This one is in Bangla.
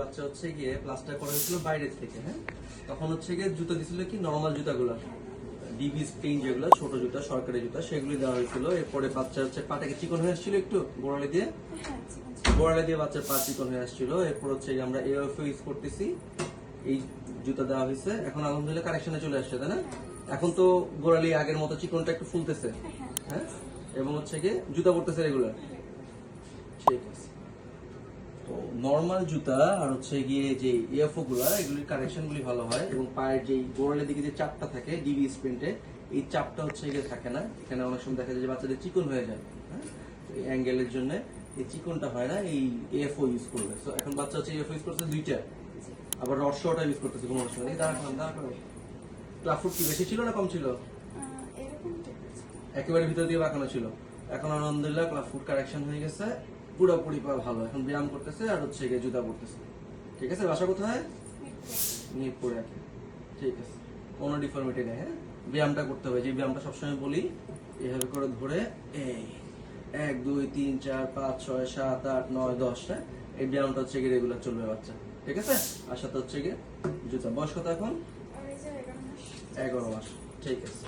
বাচ্চা হচ্ছে গিয়ে প্লাস্টার করা হয়েছিল বাইরে থেকে হ্যাঁ? তখন হচ্ছে গিয়ে জুতো দিছিল কি? নর্মাল জুতাগুলো। ডিবি স্প্রিং যেগুলো ছোট জুতা সরকারি জুতা সেগুলি দেওয়া হয়েছিল। এরপরে বাচ্চা হচ্ছে পাটাকে চিকন হয়ে আসছিল একটু গোড়ালি দিয়ে? হ্যাঁ। গোড়ালি দিয়ে বাচ্চার পা চিকন হয়ে আসছিল। এরপর হচ্ছে গিয়ে আমরা এওএফও ইউজ করতেছি। এই জুতা দেওয়া হয়েছে। এখন আলহামদুলিল্লাহ কারেকশনে চলে আসছে তাই না? এখন তো গোড়ালি আগের মতো চিকনটা একটু ফুলতেছে হ্যাঁ। এবং হচ্ছে গিয়ে জুতা পড়তেছে রেগুলার ঠিক আছে। নর্মাল জুতা আর হচ্ছে গিয়ে যে ইএফও গুলা এগুলির কারেকশন গুলি ভালো হয় এবং পায়ের যে গোড়ালের দিকে যে চাপটা থাকে ডিবি স্প্রিন্টে এই চাপটা হচ্ছে গিয়ে থাকে না। এখানে অনেক সময় দেখা যায় যে বাচ্চাদের চিকন হয়ে যায় হ্যাঁ? তো এই অ্যাঙ্গেলের জন্য এই চিকনটা হয় না এই এএফও ইউজ করবে তো এখন বাচ্চা হচ্ছে এএফও ইউজ করছে দুইটা। আবার রসটা ইউজ করতেছে কোনো সময় দাঁড়া করেন দাঁড়া করেন ক্লাফুট কি বেশি ছিল না কম ছিল। একেবারে ভিতর দিয়ে বাঁকানো ছিল। এখন আলহামদুলিল্লাহ ক্লাব ফুড কারেকশন হয়ে গেছে। পুরোপুরি পা ভালো। এখন ব্যায়াম করতেছে আর হচ্ছে গিয়ে জুতা পড়তেছে ঠিক আছে? বাসা কোথায়? নিয়ে পড়ে রাখে ঠিক আছে। কোনো ডিফর্মিটি নেই হ্যাঁ? ব্যায়ামটা করতে হবে। যে ব্যায়ামটা সবসময় বলি এভাবে করে ধরে এই এক দুই তিন চার পাঁচ ছয় সাত আট নয় দশ হ্যাঁ? এই ব্যায়ামটা হচ্ছে গিয়ে রেগুলার চলবে বাচ্চা। ঠিক আছে? আর সাথে হচ্ছে গিয়ে জুতা। বয়স কত এখন? আর এগারো মাস। ঠিক আছে।